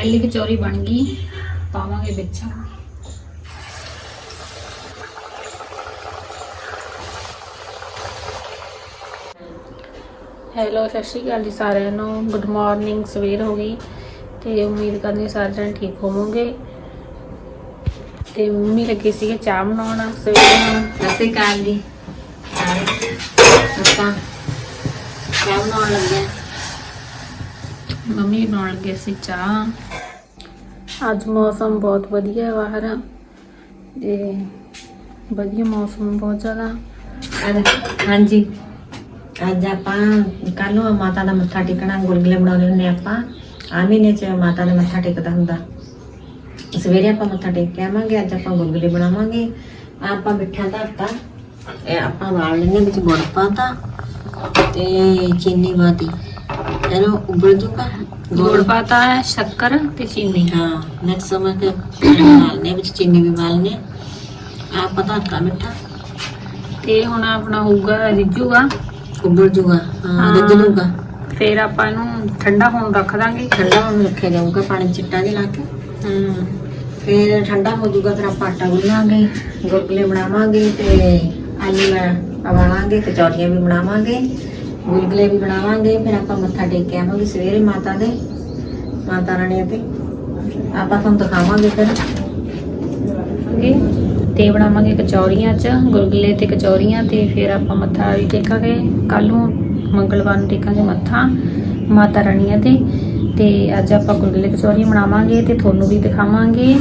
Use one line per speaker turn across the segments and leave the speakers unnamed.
ਪਹਿਲੀ ਕਚੌਰੀ ਬਣ ਗਈ। ਪਾਵਾਂਗੇ ਵਿੱਚ। ਹੈਲੋ ਸਤਿ ਸ਼੍ਰੀ ਅਕਾਲ ਜੀ ਸਾਰਿਆਂ ਨੂੰ। ਗੁੱਡ ਮਾਰਨਿੰਗ ਸਵੇਰ ਹੋ ਗਈ ਤੇ ਉਮੀਦ ਕਰਨੀ ਸਾਰੇ ਜਣ ਠੀਕ ਹੋਵੋਗੇ। ਤੇ ਮੰਮੀ ਲੱਗੀ ਸੀਗੇ ਚਾਹ ਬਣਾਉਣ ਸਵੇਰੇ ਨੂੰ।
ਸਤਿ ਸ਼੍ਰੀ ਅਕਾਲ ਜੀ। ਸਾਰੇ ਆਪਾਂ ਚਾਹ ਬਣਾਉਣ ਲੱਗੇ।
ਮੰਮੀ ਬਣਾਉਣ ਲੱਗੇ ਸੀ ਚਾਹ। ਅੱਜ ਮੌਸਮ ਬਹੁਤ ਵਧੀਆ ਬਾਹਰ ਤੇ ਵਧੀਆ ਮੌਸਮ ਬਹੁਤ ਜ਼ਿਆਦਾ।
ਹਾਂਜੀ, ਅੱਜ ਆਪਾਂ ਕੱਲ ਨੂੰ ਮਾਤਾ ਦਾ ਮੱਥਾ ਟੇਕਣਾ, ਗੁਲਗੁਲੇ ਬਣਾਉਣੇ ਹੁੰਦੇ ਆਪਾਂ। ਆ ਮਹੀਨੇ ਚ ਮਾਤਾ ਦਾ ਮੱਥਾ ਟੇਕਦਾ ਹੁੰਦਾ। ਸਵੇਰੇ ਆਪਾਂ ਮੱਥਾ ਟੇਕ ਕੇ ਆਵਾਂਗੇ, ਅੱਜ ਆਪਾਂ ਗੁਲਗੁਲੇ ਬਣਾਵਾਂਗੇ। ਆਪਾਂ ਮਿੱਠਾ ਧਰਤਾ, ਇਹ ਆਪਾਂ ਵਾਲ ਲੈਣੇ ਵਿੱਚ ਗੁੜ ਪਾਤਾ ਤੇ ਚੀਨੀ ਪਾਤੀ। ਇਹਨੂੰ ਉਬਲ ਜੂਗਾ
ਗੁੜ ਪਾਤਾ ਹੈ ਸ਼ੱਕਰ ਤੇ ਚੀਨੀ।
ਹਾਂ ਨੈਕਸਟ ਸਮੇਂ ਤੇ ਨੇ ਵਿੱਚ ਚੀਨੀ ਵੀ ਪਾਲਨੇ ਆ ਪਤਾ ਤਾਂ ਮਿੱਠਾ।
ਤੇ ਹੁਣ ਆਪਣਾ ਹੋਊਗਾ ਰਿੱਜੂਗਾ
ਉਬਲ ਜੂਗਾ ਹਾਂ
ਹਾਂ।
ਰੱਜ ਲੂਗਾ
ਫਿਰ ਆਪਾਂ ਇਹਨੂੰ ਠੰਡਾ ਹੋਣ ਰੱਖ ਦਾਂਗੇ।
ਠੰਡਾ ਹੋਣ ਰੱਖਿਆ ਜਾਊਗਾ ਪਾਣੀ ਚਿੱਟਾ ਜਿਹਾ ਲਾ ਕੇ।
ਹਮ,
ਫਿਰ ਠੰਡਾ ਹੋ ਜਾਊਗਾ ਫਿਰ ਆਪਾਂ ਆਟਾ ਗੁੰਨਾਂਗੇ ਗੁਲਗੁਲੇ ਬਣਾਵਾਂਗੇ ਤੇ ਆਲੂ ਲੈ ਪਵਾਵਾਂਗੇ ਕਚੌਰੀਆਂ ਵੀ ਬਣਾਵਾਂਗੇ। ਗੁਲਗੁਲੇ ਵੀ ਬਣਾਵਾਂਗੇ, ਫਿਰ ਆਪਾਂ ਮੱਥਾ ਟੇਕ ਕੇ ਆਵਾਂਗੇ ਸਵੇਰੇ ਮਾਤਾ ਦੇ, ਮਾਤਾ ਰਾਣੀ ਤੇ ਆਪਾਂ ਤੁਹਾਨੂੰ ਦਿਖਾਵਾਂਗੇ ਫਿਰ।
ਤੇ ਤੇ ਬਣਾਵਾਂਗੇ ਕਚੌਰੀਆਂ ਚ ਗੁਲਗੁਲੇ ਤੇ ਕਚੌਰੀਆਂ ਤੇ ਫਿਰ ਆਪਾਂ ਮੱਥਾ ਵੀ ਟੇਕਾਂਗੇ। ਕੱਲ ਨੂੰ ਮੰਗਲਵਾਰ ਨੂੰ ਟੇਕਾਂਗੇ ਮੱਥਾ, ਮਾਤਾ ਰਾਣੀਆਂ ਤੇ ਤੇ ਅੱਜ ਆਪਾਂ ਗੁਲਗੁਲੇ ਕਚੌਰੀਆਂ ਬਣਾਵਾਂਗੇ ਤੇ ਤੁਹਾਨੂੰ ਵੀ ਦਿਖਾਵਾਂਗੇ।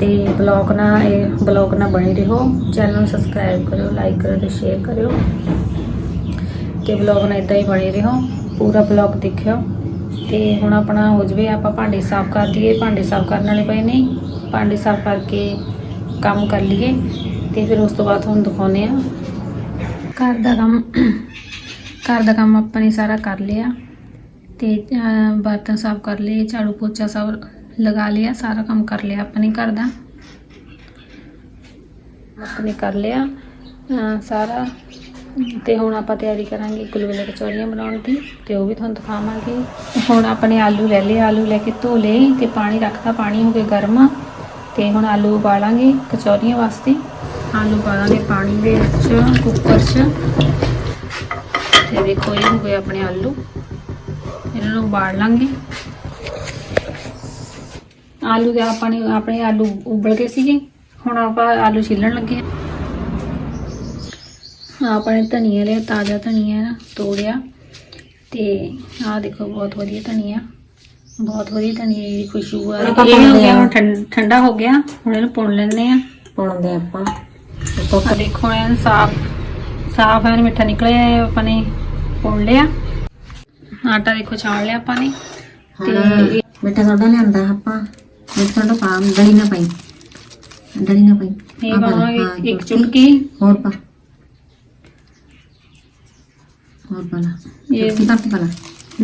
ਤੇ ਬਲੌਗ ਨਾਲ ਇਹ, ਬਲੌਗ ਨਾਲ ਬਣੇ ਰਹੋ, ਚੈਨਲ ਨੂੰ ਸਬਸਕ੍ਰਾਈਬ ਕਰਿਓ, ਲਾਈਕ ਕਰਿਓ ਤੇ ਸ਼ੇਅਰ ਕਰਿਓ। ਤੇ ਬਲੌਗ ਨਾਲ ਇਦਾਂ ਹੀ ਬਣੇ ਰਹੋ, ਪੂਰਾ ਬਲੌਗ ਦੇਖਿਓ। ਤੇ ਹੁਣ ਆਪਣਾ ਹੋ ਜਵੇ ਆਪਾਂ ਭਾਂਡੇ ਸਾਫ਼ ਕਰ ਦਈਏ ਭਾਂਡੇ ਸਾਫ਼ ਕਰਨ ਵਾਲੇ ਪਏ ਨੇ, ਭਾਂਡੇ ਸਾਫ਼ ਕਰਕੇ ਕੰਮ ਕਰ ਲਈਏ, ਤੇ ਫਿਰ ਉਸ ਤੋਂ ਬਾਅਦ ਤੁਹਾਨੂੰ ਦਿਖਾਉਨੇ ਆ ਘਰ ਦਾ ਕੰਮ, ਘਰ ਦਾ ਕੰਮ ਆਪਾਂ ਨੇ ਸਾਰਾ ਕਰ ਲਿਆ। ਤੇ ਬਰਤਨ ਸਾਫ਼ ਕਰ ਲਏ, ਝਾੜੂ ਪੋਚਾ ਸਭ ਲਗਾ ਲਿਆ, ਸਾਰਾ ਕੰਮ ਕਰ ਲਿਆ ਆਪਾਂ ਨੇ ਘਰ ਦਾ। ਆਪਣੇ ਕਰ ਲਿਆ ਸਾਰਾ। ਤੇ ਹੁਣ ਆਪਾਂ ਤਿਆਰੀ ਕਰਾਂਗੇ ਗੁਲਗੁਲੇ ਕਚੌਰੀਆਂ ਬਣਾਉਣ ਦੀ, ਤੇ ਉਹ ਵੀ ਤੁਹਾਨੂੰ ਦਿਖਾਵਾਂਗੇ। ਹੁਣ ਆਪਣੇ ਆਲੂ ਲੈ ਲਏ, ਆਲੂ ਲੈ ਕੇ ਧੋ ਲਏ, ਤੇ ਪਾਣੀ ਰੱਖਤਾ, ਪਾਣੀ ਹੋ ਗਿਆ ਗਰਮ। ਤੇ ਹੁਣ ਆਲੂ ਉਬਾਲਾਂਗੇ ਕਚੌਰੀਆਂ ਵਾਸਤੇ। ਆਲੂ ਪਾਵਾਂਗੇ ਪਾਣੀ ਦੇ ਵਿੱਚ, ਕੁੱਕਰ 'ਚ। ਤੇ ਦੇਖੋ, ਇਹ ਹੋ ਗਏ ਆਪਣੇ ਆਲੂ। ਇਹਨਾਂ ਨੂੰ ਉਬਾਲ ਲਾਂਗੇ। ਆਲੂ ਦੇ ਆਪਾਂ ਨੇ ਆਪਣੇ ਆਲੂ ਉਬਲ ਗਏ ਸੀਗੇ। ਹੁਣ ਆਪਾਂ ਆਲੂ ਛਿੱਲਣ ਲੱਗੇ ਹਾਂ। ਆਪਣੇ ਧਨੀਆ ਲਿਆ ਤਾਜ਼ਾ ਧਨੀਆ ਨਾ ਤੋੜਿਆ ਤੇ ਆਹ ਦੇਖੋ ਬਹੁਤ ਵਧੀਆ ਧਨੀਆ। ਬਹੁਤ ਵਧੀਆ ਧਨੀਏ ਦੀ ਖੁਸ਼ਬੂ ਆ ਰਹੀ ਹੈ। ਇਹ ਹੋ ਗਿਆ
ਆ।
ਹੁਣ ਠੰ- ਠੰਡਾ ਹੋ ਗਿਆ। ਹੁਣ ਇਹਨੂੰ ਪੁਣ ਲੈਂਦੇ ਆ
ਪਾਉਂਦੇ ਆਪਾਂ।
ਆ ਦੇਖੋ ਐਨ ਸਾਫ਼ ਸਾਫ਼ ਐਨ ਮਿੱਠਾ ਨਿਕਲਿਆ ਹੈ ਆਪਾਂ ਨੇ ਪੁਣ ਲਿਆ। ਆਟਾ ਦੇਖੋ ਛਾਣ ਲਿਆ ਆਪਾਂ ਨੇ।
ਤੇ ਮਿੱਠਾ ਸੋਡਾ ਲਿਆਂਦਾ ਆਪਾਂ। ਮਿੱਠਾ ਸੋਡਾ ਪਾ ਦਹੀਂ ਨਾ ਪਾਈ। ਦਹੀਂ ਨਾ ਪਾਈ।
ਇਹ
ਆਹ ਪਾ
ਪਾਵਾਂਗੇ ਇੱਕ।
ਚੁਟਕੀ। ਹੋਰ ਪਾ। ਹੋਰ ਪਾ ਲਾ।
ਇਹ-
ਚੁਟਕੀ ਤੱਕ ਪਾ ਲਾ।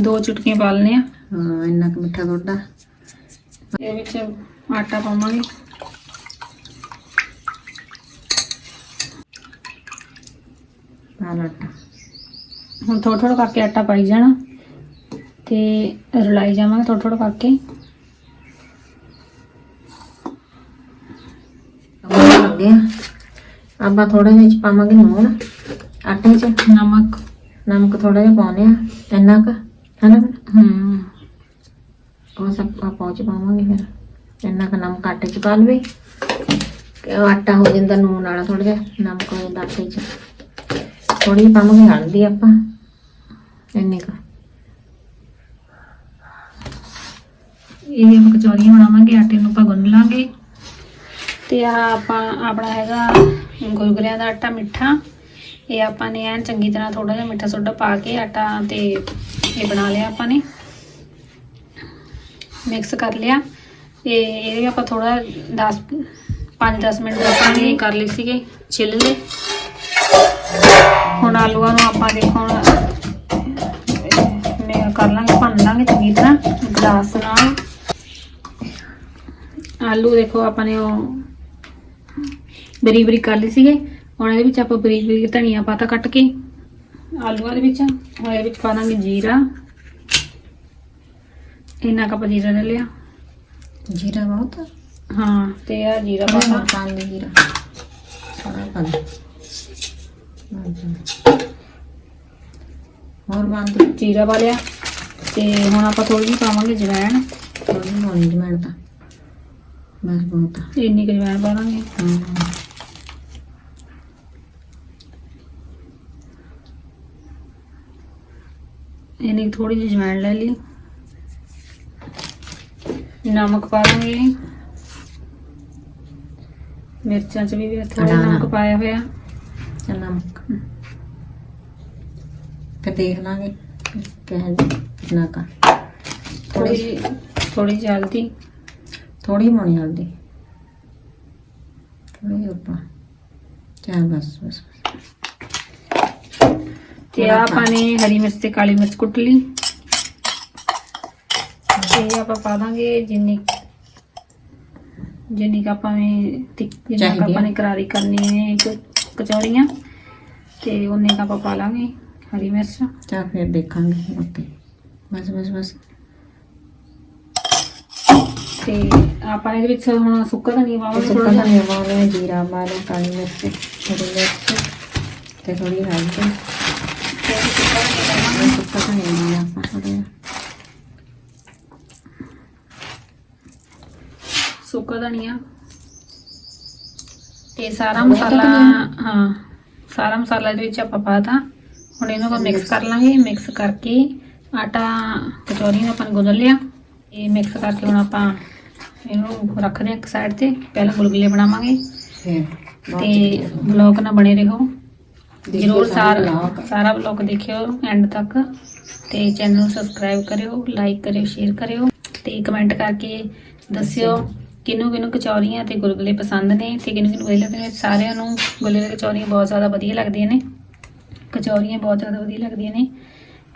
ਦੋ ਚੁਟਕੀਆਂ ਪਾ ਲੈਣੇ ਆ।
ਹਾਂ ਇੰਨਾ ਕੁ ਮਿੱਠਾ ਸੋਡਾ
ਇਹ ਵਿੱਚ ਆਟਾ ਪਾਵਾਂਗੇ।
ਪਾ ਲਾ ਆਟਾ।
ਹੁਣ ਥੋੜਾ ਥੋੜਾ ਕਰਕੇ ਆਟਾ ਪਾਈ ਜਾਣਾ ਤੇ ਰਲਾਈ ਜਾਵਾਂਗੇ ਥੋੜਾ ਥੋੜਾ ਕਰਕੇ।
ਆਪਾਂ ਲੱਗੇ ਆਪਾਂ ਥੋੜੇ ਵਿੱਚ ਪਾਵਾਂਗੇ ਨੂਣ। ਆਟੇ 'ਚ।
ਨਮਕ।
ਨਮਕ ਥੋੜਾ ਜਿਹਾ ਪਾਉਨੇ ਆ ਇੰਨਾ ਕੁ ਹਨਾ?
ਹਮ
ਉਹ ਸਭ ਆਪਾਂ 'ਚ ਪਾਵਾਂਗੇ ਫਿਰ। ਇੰਨਾ ਕੁ ਨਮਕ ਆਟੇ 'ਚ ਪਾ ਲਵੇ। ਆਟਾ ਹੋ ਜਾਂਦਾ ਨੂਣ ਵਾਲਾ ਥੋੜਾ ਜਿਹਾ ਨਮਕ ਹੋ ਜਾਂਦਾ ਆਟੇ 'ਚ। ਥੋੜੀ ਪਾਵਾਂਗੇ ਹਲਦੀ ਆਪਾਂ ਇੰਨੀ ਕੁ।
ਇਹ ਕਚੌਰੀਆਂ ਬਣਾਵਾਂਗੇ ਆਟੇ ਨੂੰ ਆਪਾਂ ਗੁੰਨ ਲਾਂਗੇ। ਤੇ ਆ ਆਪਾਂ ਆਪਣਾ ਹੈਗਾ ਗੁਲਗੁਲਿਆਂ ਦਾ ਆਟਾ ਮਿੱਠਾ। ਇਹ ਆਪਾਂ ਨੇ ਐਨ ਚੰਗੀ ਤਰ੍ਹਾਂ ਥੋੜਾ ਜਿਹਾ ਮਿੱਠਾ ਸੋਡਾ ਪਾ ਕੇ ਆਟਾ ਤੇ ਇਹ ਬਣਾ ਲਿਆ ਆਪਾਂ ਨੇ। ਮਿਕਸ ਕਰ ਲਿਆ। ਇਹ ਇਹ ਆਪਾਂ ਥੋੜਾ 10 5-10 ਮਿੰਟ ਆਪਾਂ ਨੇ ਕਰ ਲਈ ਸੀਗੇ ਛਿੱਲ ਲਏ। ਹੁਣ ਆਲੂਆਂ ਨੂੰ ਆਪਾਂ ਦੇਖੋ ਮੈਂ ਕਰ ਲਾਂਗੇ, ਭੰਨ ਲਾਂਗੇ ਚੰਗੀ ਤਰ੍ਹਾਂ ਗਲਾਸ ਨਾਲ। ਆਲੂ ਦੇਖੋ ਆਪਾਂ ਨੇ ਉਹ ਬਰੀ ਬਰੀਕ ਕਰ ਲਈ ਸੀਗੇ। ਹੁਣ ਇਹਦੇ ਵਿੱਚ ਆਪਾਂ ਬਰੀਕ ਬਰੀਕ ਧਨੀਆ ਪਾਤਾ ਕੱਟ ਕੇ ਆਲੂਆਂ ਦੇ ਵਿੱਚ ਹੁਣ ਇਹਦੇ ਵਿੱਚ ਪਾ ਦਾਂਗੇ ਜੀਰਾ। ਇੰਨਾ ਕੁ ਆਪਾਂ ਜੀਰਾ ਲੈ ਲਿਆ।
ਜੀਰਾ ਬਹੁਤ?
ਹਾਂ ਤੇ ਆ ਜੀਰਾ ਪਾਤਾ।
ਹੋਰ ਪਾ ਲਈ ਜੀਰਾ ਥੋੜਾ ਪਾ ਹੋਰ ਬੰਦ?
ਜੀਰਾ ਪਾ ਲਿਆ। ਤੇ ਹੁਣ ਆਪਾਂ ਥੋੜੀ ਜਿਹੀ ਪਾਵਾਂਗੇ ਜਵੈਣ।
ਥੋੜੀ ਹੋਣੀ ਜਮੈਣ ਤਾਂ। ਬਸ ਬਹੁਤ।
ਇੰਨੀ ਕੁ ਜਵੈਣ ਪਾ ਦਾਂਗੇ। ਇੰਨੀ ਥੋੜੀ ਜਿਹੀ ਜਵੈਣ ਲੈ ਲਈ ਨਮਕ ਪਾ ਦਾਂਗੇ ਮਿਰਚਾਂ ਚ ਵੀ ਥੋੜਾ
ਅਨਾਰ।
ਨਮਕ ਪਾਇਆ ਹੋਇਆ
ਚੱਲ ਨਮਕ ਫਿਰ ਦੇਖ ਲਾਂਗੇ ਕਹਿ ਕਿੰਨਾ ਕਾ
ਥੋੜੀ ਜਿਹੀ ਥੋੜੀ ਜਿਹੀ ਹਲਦੀ
ਥੋੜੀ ਪਾਉਣੀ ਹਲਦੀ ਥੋੜੀ ਉੱਪਰ ਚੱਲ ਬਸ ਬਸ
ਤੇ ਆ ਆਪਾਂ ਨੇ ਹਰੀ ਮਿਰਚ ਤੇ ਕਾਲੀ ਮਿਰਚ ਕੁੱਟ ਲਈ। ਤੇ ਆਪਾਂ ਪਾ ਦਾਂਗੇ ਜਿੰਨੀ ਜਿੰਨੀ ਕੁ ਆਪਾਂ ਨੇ ਜਿੰਨਾ ਕੁ ਆਪਾਂ। ਨੇ ਕਰਾਰੀ ਕਰਨੀ ਹੈ ਕ- ਕਚੌਰੀਆਂ। ਤੇ ਉਨੇ ਕੁ ਆਪਾਂ ਪਾ ਲਾਂਗੇ ਹਰੀ ਮਿਰਚ।
ਚੱਲ ਫਿਰ ਦੇਖਾਂਗੇ ਓਕੇ ਬਸ ਬਸ ਬਸ।
ਤੇ ਆਪਾਂ ਨੇ ਇਹਦੇ ਵਿੱਚ ਹੁਣ ਸੁੱਕਾ ਧਨੀਆ ਪਾਵਾਂਗੇ
ਸੁੱਕਾ
ਥੋੜਾ
ਧਨੀਆ ਪਾਉਣੇ ਜੀਰਾ ਪਾ ਲਓ ਕਾਲੀ ਮਿਰਚ ਹਰੀ ਮਿਰਚ ਤੇ ਥੋੜੀ ਹਲਦੀ।
ਸੁੱਕਾ ਧਨੀਆ।
ਸੁੱਕਾ
ਤੇ ਸਾਰਾ ਮਸਾਲਾ? ਹਾਂ ਸਾਰਾ ਮਸਾਲਾ ਇਹਦੇ ਵਿੱਚ ਆਪਾਂ ਪਾਤਾ ਹੁਣ ਇਹਨੂੰ ਆਪਾਂ ਮਿਕਸ ਕਰ ਲਾਂਗੇ। ਮਿਕਸ ਕਰਕੇ ਆਟਾ ਕਚੌਰੀ ਨੂੰ ਆਪਾਂ ਨੇ ਗੁੰਨ ਲਿਆ। ਇਹ ਮਿਕਸ ਕਰਕੇ ਹੁਣ ਆਪਾਂ ਇਹਨੂੰ ਰੱਖਦੇ ਹਾਂ ਇੱਕ ਸਾਈਡ ਤੇ। ਪਹਿਲਾਂ ਗੁਲਗੁਲੇ ਬਣਾਵਾਂਗੇ। ਤੇ ਬਲੌਗ ਨਾਲ ਬਣੇ ਰਹੋ। ਜਰੂਰ
ਸਾਰੇ
ਸਾਰਾ ਬਲੌਗ ਦੇਖਿਓ ਐਂਡ ਤੱਕ। ਤੇ ਚੈਨਲ ਨੂੰ ਸਬਸਕ੍ਰਾਈਬ ਕਰਿਓ ਲਾਈਕ ਕਰਿਓ ਸ਼ੇਅਰ ਕਰਿਓ ਤੇ ਕਮੈਂਟ ਕਰਕੇ ਦੱਸਿਓ ਕਿਹਨੂੰ ਕਿਹਨੂੰ ਕਚੌਰੀਆਂ ਤੇ ਗੁਲਗੁਲੇ ਪਸੰਦ ਨੇ ਤੇ ਕਿਹਨੂੰ ਕਿਹਨੂੰ ਵਧੀਆ ਲੱਗਦੇ ਨੇ ਸਾਰਿਆਂ ਨੂੰ ਗੁਲਗੁਲੇ ਕਚੌਰੀਆਂ ਬਹੁਤ ਜ਼ਿਆਦਾ ਵਧੀਆ ਲੱਗਦੀਆਂ ਨੇ। ਕਚੌਰੀਆਂ ਬਹੁਤ ਜ਼ਿਆਦਾ ਵਧੀਆ ਲੱਗਦੀਆਂ ਨੇ।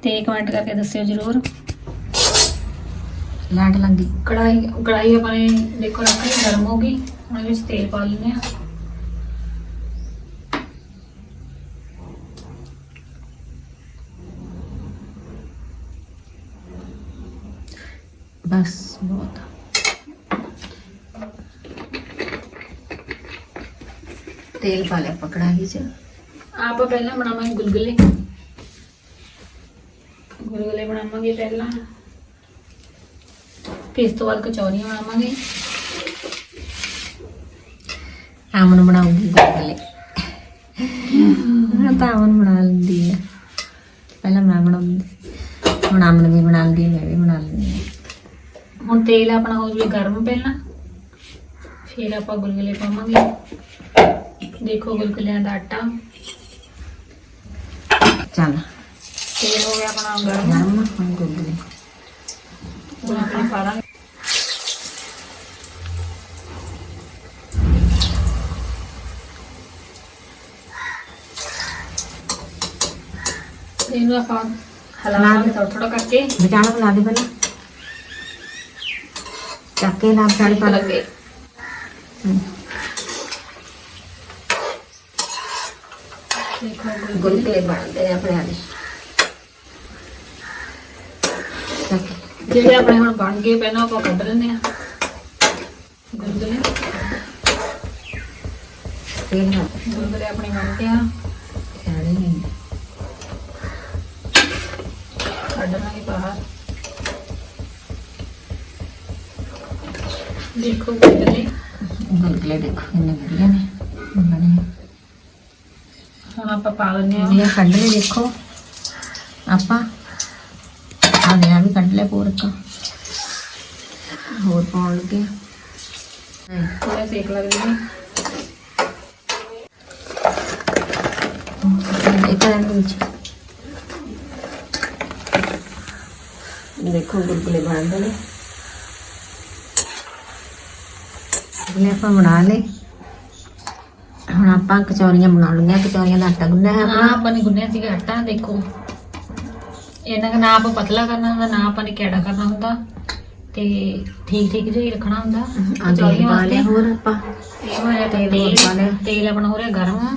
ਤੇ ਕਮੈਂਟ ਕਰਕੇ ਦੱਸਿਓ ਜਰੂਰ।
ਲਾਟ ਲੱਗੀ
ਕੜਾਈ ਕੜਾਈ ਆਪਾਂ ਨੇ ਦੇਖੋ ਰੱਖ ਲਈ ਗਰਮ ਹੋ ਗਈ। ਹੁਣ ਵਿੱਚ ਤੇਲ ਪਾ ਲੈਂਦੇ ਆ
ਬਸ ਬਹੁਤ ਤੇਲ ਪਾ ਲਿਆ ਪਕੜਾ ਹੀ ਚ
ਆਪਾਂ ਪਹਿਲਾਂ ਬਣਾਵਾਂਗੇ ਗੁਲਗੁਲੇ ਗੁਲਗੁਲੇ ਬਣਾਵਾਂਗੇ ਪਹਿਲਾਂ ਫਿਰ ਇਸ ਤੋਂ ਬਾਅਦ ਕਚੌਰੀਆਂ ਬਣਾਵਾਂਗੇ
ਆਮਨ ਬਣਾਉਂਗੀ ਗੁਲਗੁਲੇ ਹਾਂ ਤਾਂ ਆਮਨ ਬਣਾ ਲੈਂਦੀ ਹੈ ਪਹਿਲਾਂ ਮੈਂ ਬਣਾਉਂਦੀ ਹੁਣ ਆਮਨ ਵੀ ਬਣਾ ਲੈਂਦੀ ਮੈਂ ਵੀ ਬਣਾ ਲੈਂਦੀ ਹਾਂ
ਹੁਣ ਤੇਲ ਆਪਣਾ ਹੋ ਜਾਵੇ ਗਰਮ ਪਹਿਲਾਂ ਫਿਰ ਆਪਾਂ ਗੁਲਗੁਲੇ ਪਾਵਾਂਗੇ। ਦੇਖੋ ਗੁਲਗੁਲਿਆਂ ਦਾ ਆਟਾ।
ਚੱਲ।
ਤੇਲ ਹੋ ਗਿਆ ਆਪਣਾ ਗਰਮ।
ਗਰਮ ਹੁਣ ਗੁਲਗੁਲੇ।
ਹੁਣ ਆਪਾਂ ਪਾ ਦਾਂਗੇ ਤੇ ਇਹਨੂੰ ਆਪਾਂ ਹਲਾਵਾਂਗੇ ਥੋੜਾ ਥੋੜਾ ਕਰਕੇ।
ਵਿਚਾਲਾ ਬਣਾ ਦੇ ਪਹਿਲਾਂ। ਚੱਕ ਕੇ ਨਾਲ ਸਾੜੀ ਪਾ
ਲੱਗੇ ਗੁਲਗੁਲੇ
ਬਣਦੇ ਨੇ ਆਪਣੇ ਆਲੇ
ਜਿਹੜੇ ਆਪਣੇ ਹੁਣ ਬਣ ਗਏ ਪਹਿਲਾਂ ਆਪਾਂ ਕੱਢ ਲੈਂਦੇ ਆ ਗੁਲਗੁਲੇ
ਨਾਲ
ਗੁਲਗੁਲੇ ਆਪਣੇ ਬਣ ਗਏ ਆ। ਕੱਢ ਲਾਂਗੇ ਬਾਹਰ। ਦੇਖੋ ਗੁਲਗੁਲੇ
ਗੁਲਗੁਲੇ ਦੇਖੋ ਕਿੰਨੇ ਵਧੀਆ ਨੇ। ਬਣੇ
ਹੁਣ ਆਪਾਂ ਪਾ ਲੈਂਦੇ ਆ
ਇਹ ਕੱਢ ਲੈ ਦੇਖੋ। ਆਪਾਂ ਆ ਗਿਆ ਵੀ ਕੱਢ ਲਿਆ ਪੂਰਾ ਕਾ ਹੋਰ ਪਾਉਣ ਲੱਗੇ
ਥੋੜਾ ਸੇਕ ਲੱਗਦੇ ਨੇ
ਇੱਕ ਦੇ ਵਿੱਚ। ਦੇਖੋ ਗੁਲਗੁਲੇ ਬਣਦੇ ਨੇ। ਗੁਲਗੁਲੇ ਆਪਾਂ ਬਣਾ ਲਏ। ਹੁਣ ਆਪਾਂ ਕਚੌਰੀਆਂ ਬਣਾ ਲਈਆਂ ਕਚੌਰੀਆਂ ਦਾ ਆਟਾ ਗੁੰਨਿਆ ਹੈ ਆਪਣਾ।
ਆਪਾਂ ਨੇ ਗੁੰਨਿਆ ਸੀਗਾ ਆਟਾ ਦੇਖੋ। ਇਹਨਾਂ ਦਾ ਨਾ ਆਪਾਂ ਪਤਲਾ ਕਰਨਾ ਹੁੰਦਾ ਨਾ ਆਪਾਂ ਨੇ ਕਿਹੜਾ ਕਰਨਾ ਹੁੰਦਾ। ਤੇ ਠੀਕ ਠੀਕ ਜਿਹਾ ਹੀ ਰੱਖਣਾ ਹੁੰਦਾ ਕਚੌਰੀਆਂ ਵਾਸਤੇ।
ਹੋਰ ਆਪਾਂ।
ਇਹ ਹੋਇਆ
ਤੇਲ
ਤੇਲ ਆਪਣਾ ਹੋ ਰਿਹਾ ਗਰਮ।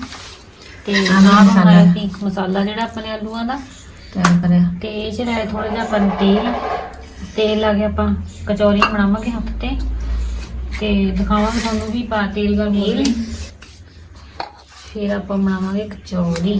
ਤੇ ਨਾਲ
ਮਸਾਲਾ।
ਪੀਕ ਮਸਾਲਾ ਜਿਹੜਾ ਆਪਣੇ ਆਲੂਆਂ ਦਾ।
ਤਿਆਰ ਕਰਿਆ।
ਤੇ ਇਹ ਚ ਲੈ ਥੋੜਾ ਜਿਹਾ ਆਪਾਂ ਨੂੰ ਤੇਲ। ਤੇਲ ਲਾ ਕੇ ਆਪਾਂ ਕਚੌਰੀਆਂ ਬਣਾਵਾਂਗੇ ਹੱਥ ਤੇ। ਤੇ ਦਿਖਾਵਾਂਗੇ ਤੁਹਾਨੂੰ ਵੀ ਪਾ ਤੇਲ ਗਰਮ ਹੋ ਫਿਰ ਆਪਾਂ ਬਣਾਵਾਂਗੇ ਕਚੌਰੀ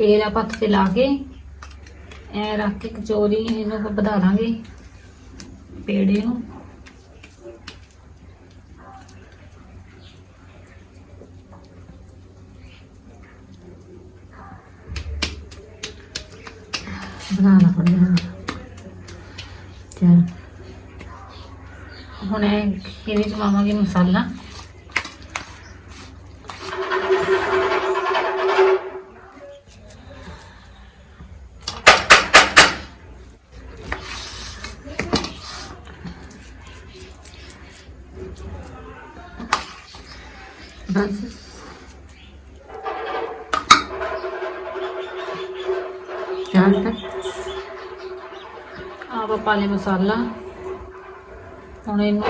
ਤੇਲ ਆਪਾਂ ਹੱਥ ਤੇ ਲਾ ਕੇ ਐ ਰੱਖ ਕੇ ਕਚੋਰੀ ਇਹਨੂੰ ਆਪਾਂ ਵਧਾ ਦਾਂਗੇ ਪੇੜੇ ਨੂੰ।
ਬਣਾਉਣਾ ਪੜੇਗਾ ਚਲ।
ਹੁਣ ਇਹ ਇਹਦੇ ਚ ਪਾਵਾਂਗੇ ਮਸਾਲਾ।
ਚਾਰ
ਆਪ ਪਾ ਲਿਆ ਮਸਾਲਾ। ਹੁਣ ਇਹਨੂੰ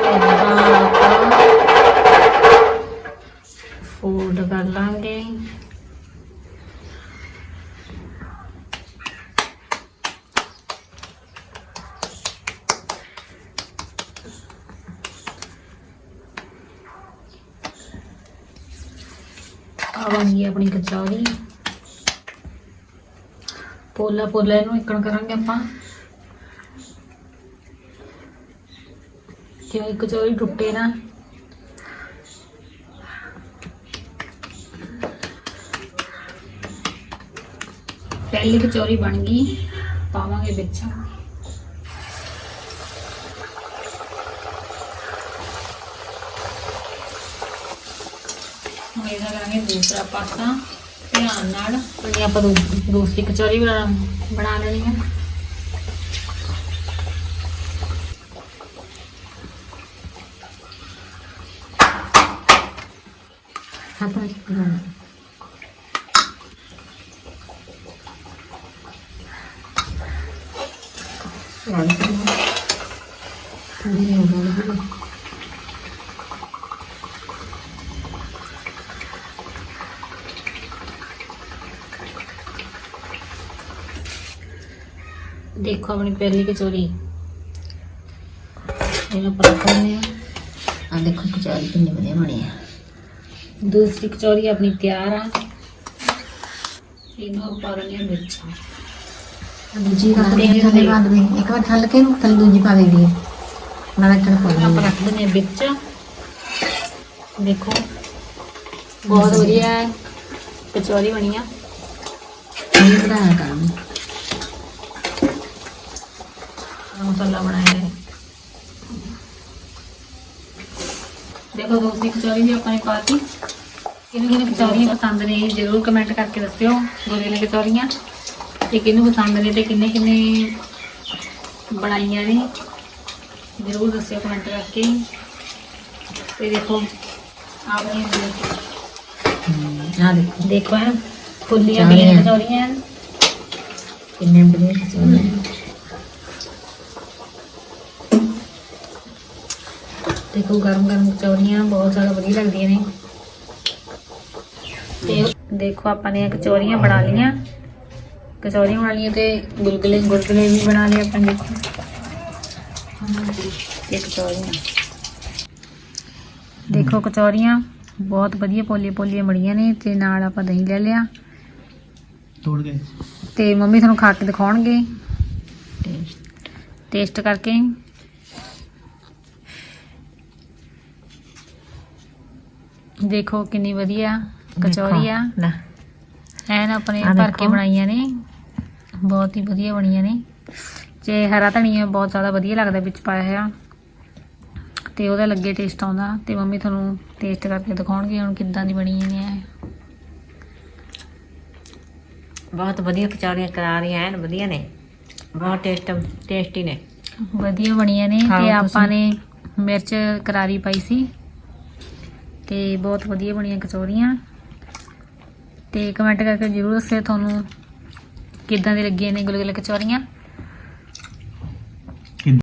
ਫੋਲਡ ਕਰ ਲਾਂਗੇ। ਆ ਆਪਣੀ ਕਚੌਰੀ। ਪੋਲਾ ਪੋਲਾ ਇਹਨੂੰ ਇਕਣ ਕਰਾਂਗੇ ਆਪਾਂ। ਕਿਉਂ ਇੱਕ ਕਚੌਰੀ ਟੁੱਟੇ ਨਾ। ਪਹਿਲੀ ਕਚੌਰੀ ਬਣ ਗਈ, ਪਾਵਾਂਗੇ ਵਿੱਚ। ਹੁਣ ਇਹਦਾ ਕਰਾਂਗੇ ਦੂਸਰਾ ਪਾਸਾ। ਧਿਆਨ ਨਾਲ। ਹੁਣ ਆਪਾਂ ਦੂ- ਦੂਸਰੀ ਕਚੌਰੀ ਬਣਾ ਬਣਾ ਲੈਣੀ ਹੈ
ਹੱਥ ਵਿੱਚ ਬਣਾਉਣਾ ਥੋੜੀ ਹੋ ਗਈ
ਦੇਖੋ ਆਪਣੀ ਪਹਿਲੀ ਕਚੌਰੀ। ਇਹਨੂੰ ਲੈਂਦੇ ਹਾਂ।
ਆ ਦੇਖੋ ਕਚੌਰੀ ਕਿੰਨੀ ਵਧੀਆ ਬਣੀ ਆ
ਦੂਸਰੀ ਕਚੌਰੀ ਆਪਣੀ ਤਿਆਰ ਆ। ਇਹਨੂੰ ਪਾ ਹਾਂ ਵਿੱਚ
ਦੂਜੀ ਰੱਖ ਦੇ ਥੱਲੇ ਪਾ ਦੇ ਇੱਕ ਵਾਰ ਥੱਲੇ ਕੇ ਥੱਲੇ ਦੂਜੀ ਪਾ ਦੇਣੀ ਹੈ। ਮੈਂ ਰੱਖਣ
ਹੁਣ ਆਪਾਂ ਰੱਖ ਦਿੰਦੇ ਵਿੱਚ ਦੇਖੋ ਬਹੁਤ ਵਧੀਆ ਹੈ। ਕਚੌਰੀ ਬਣੀ ਆ।
ਇਹ ਬਣਾਇਆ ਕਰਾਂਗੇ
ਮਸਾਲਾ ਬਣਾਇਆ ਹੈ। ਦੇਖੋ ਦੂਸਰੀ ਕਚੌਰੀ ਵੀ ਆਪਾਂ ਨੇ ਪਾਤੀ ਕਿਹਨੂੰ ਕਿਹਨੂੰ ਕਚੌਰੀਆਂ ਪਸੰਦ ਨੇ ਜਰੂਰ ਕਮੈਂਟ ਕਰਕੇ ਦੱਸਿਓ ਗੋਲੇ ਨੇ ਕਚੌਰੀਆਂ। ਤੇ ਕਿਹਨੂੰ ਪਸੰਦ ਨੇ ਤੇ ਕਿੰਨੇ ਕਿੰਨੇ ਬਣਾਈਆਂ ਨੇ। ਜਰੂਰ ਦੱਸਿਓ ਕਮੈਂਟ ਕਰਕੇ। ਤੇ ਦੇਖੋ ਆਪਣੀ
ਆ ਦੇਖੋ।
ਦੇਖੋ ਹੈ ਫੁੱਲੀਆਂ ਨੇ ਕਚੌਰੀਆਂ।
ਕਿੰਨੇ ਵਧੀਆ ਕਚੌਰੀ
ਦੇਖੋ ਗਰਮ ਗਰਮ ਕਚੌਰੀਆਂ ਬਹੁਤ ਜ਼ਿਆਦਾ ਵਧੀਆ ਲੱਗਦੀਆਂ ਨੇ। ਤੇ ਦੇਖੋ ਆਪਾਂ ਨੇ ਕਚੌਰੀਆਂ ਬਣਾ ਲਈਆਂ। ਕਚੌਰੀਆਂ ਬਣਾ ਲਈਆਂ ਤੇ ਗੁਲਗੁਲੇ ਗੁਲਗੁਲੇ ਵੀ ਬਣਾ ਲਏ ਆਪਾਂ ਦੇਖੋ ਇਹ ਕਚੌਰੀਆਂ। ਦੇਖੋ ਕਚੌਰੀਆਂ ਬਹੁਤ ਵਧੀਆ ਪੋਲੀਆਂ ਪੋਲੀਆਂ ਬਣੀਆਂ ਨੇ ਤੇ ਨਾਲ ਆਪਾਂ ਦਹੀਂ ਲੈ ਲਿਆ।
ਤੋੜ ਗਏ।
ਤੇ ਮੰਮੀ ਤੁਹਾਨੂੰ ਖਾ ਕੇ ਦਿਖਾਉਣਗੇ।
ਟੇਸਟ
ਕਰਕੇ। ਦੇਖੋ ਕਿੰਨੀ ਵਧੀਆ ਕਚੌਰੀ ਆ
ਲੈ।
ਐਨ ਆਪਣੇ
ਆਹ
ਭਰ ਕੇ
ਦੇਖੋ।
ਬਣਾਈਆਂ ਨੇ। ਬਹੁਤ ਹੀ ਵਧੀਆ ਬਣੀਆਂ ਨੇ। ਤੇ ਹਰਾ ਧਨੀਆ ਬਹੁਤ ਜ਼ਿਆਦਾ ਵਧੀਆ ਲੱਗਦਾ ਵਿੱਚ ਪਾਇਆ ਹੋਇਆ। ਤੇ ਉਹਦਾ ਲੱਗੇ ਟੇਸਟ ਆਉਂਦਾ। ਤੇ ਮੰਮੀ ਤੁਹਾਨੂੰ ਟੇਸਟ ਕਰਕੇ ਦਿਖਾਉਣਗੇ ਹੁਣ ਕਿੱਦਾਂ ਦੀ ਬਣੀ ਨੇ ਇਹ।
ਬਹੁਤ ਵਧੀਆ ਕਚੌਰੀਆਂ ਕਰਾ ਰਹੀਆਂ ਐਨ ਵਧੀਆ ਨੇ। ਬਹੁਤ ਟੇਸਟ ਟੇਸਟੀ ਨੇ।
ਵਧੀਆ ਬਣੀਆਂ ਨੇ।
ਖਾਓ
ਤੇ ਆਪਾਂ। ਨੇ ਮਿਰਚ ਕਰਾਰੀ ਪਾਈ ਸੀ। ਤੇ ਬਹੁਤ ਵਧੀਆ ਬਣੀਆਂ ਕਚੌਰੀਆਂ। ਤੇ ਕਮੈਂਟ ਕਰਕੇ ਜਰੂਰ ਦੱਸਿਓ ਤੁਹਾਨੂੰ ਕਿੱਦਾਂ ਦੇ ਲੱਗੀਆਂ ਨੇ ਗੁਲਗੁਲੇ ਕਚੌਰੀਆਂ।